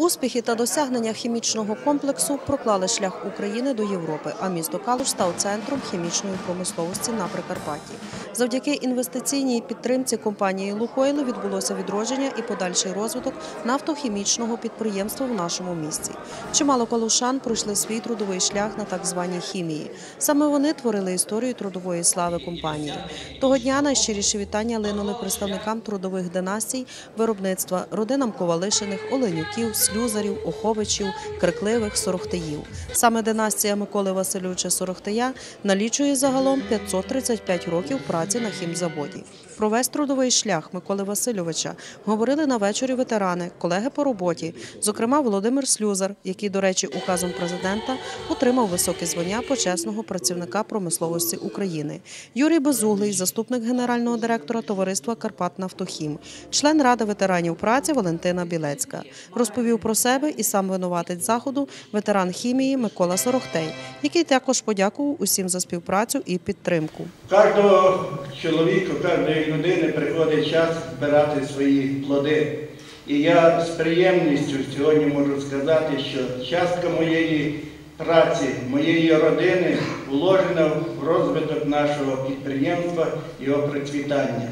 Успіхи та досягнення хімічного комплексу проклали шлях України до Європи, а місто Калуш став центром хімічної промисловості на Прикарпатті. Завдяки інвестиційній підтримці компанії «Лукойл» відбулося відродження і подальший розвиток нафтохімічного підприємства в нашому місті. Чимало калушан пройшли свій трудовий шлях на так званій хімії. Саме вони творили історію трудової слави компанії. Того дня найщиріші вітання линули представникам трудових династій, виробництва, родинам Ковалишиних, Оленюків, Слюзарів, Оховичів, Крикливих, Сорохтиїв. Саме династія Миколи Васильовича Сорохтия налічує загалом 535 років праці на хімзаводі. Про весь трудовий шлях Миколи Васильовича говорили на вечорі ветерани, колеги по роботі, зокрема Володимир Слюзар, який, до речі, указом президента отримав високе звання почесного працівника промисловості України. Юрій Безуглий, заступник генерального директора товариства «Карпатнафтохім», член ради ветеранів праці Валентина Білецька. Розповів про себе і сам винуватець заходу ветеран хімії Микола Сорохтей, який також подякував усім за співпрацю і підтримку. Кожного чоловіка, кожної людини приходить час збирати свої плоди. І я з приємністю сьогодні можу сказати, що частка моєї праці, моєї родини вложена в розвиток нашого підприємства його процвітання.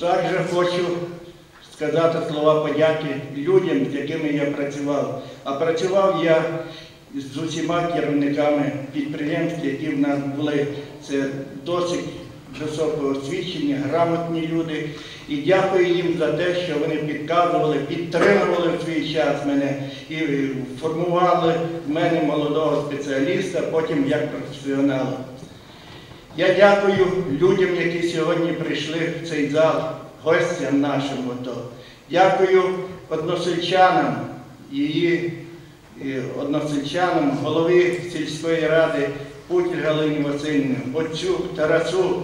Також хочу сказати слова подяки людям, з якими я працював. А працював я з усіма керівниками підприємств, які в нас були. Це досить високого освічення, грамотні люди. І дякую їм за те, що вони підказували, підтримували в свій час мене і формували в мене молодого спеціаліста, потім як професіонала. Я дякую людям, які сьогодні прийшли в цей зал, гостям нашим. Дякую односельчанам, її односельчанам, голові сільської ради Путіль Галині Васильівні, отцю Тарасу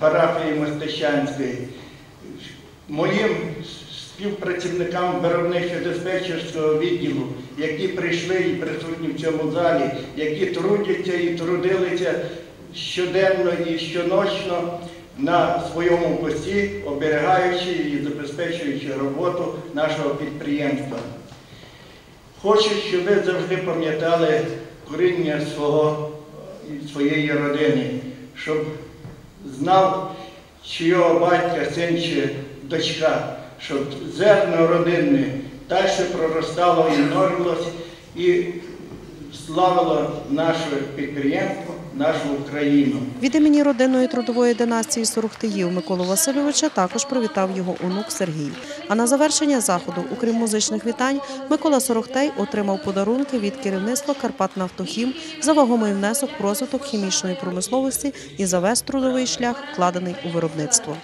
парафії Мостищанської, моїм співпрацівникам виробничо-диспетчерського відділу, які прийшли і присутні в цьому залі, які трудяться і трудилися щоденно і щоночно на своєму пості, оберігаючи і забезпечуючи роботу нашого підприємства. Хочу, щоб ви завжди пам'ятали коріння своєї родини, щоб знав, чи його батька, син чи дочка, щоб зерно родинне далі проростало і множилось і славило наше підприємство, нашу Україну. Від імені родинної трудової династії Сорохтиїв Миколу Васильовича також привітав його онук Сергій. А на завершення заходу, окрім музичних вітань, Микола Сорохтей отримав подарунки від керівництва «Карпатнафтохім» за вагомий внесок в розвиток хімічної промисловості і за весь трудовий шлях, вкладений у виробництво.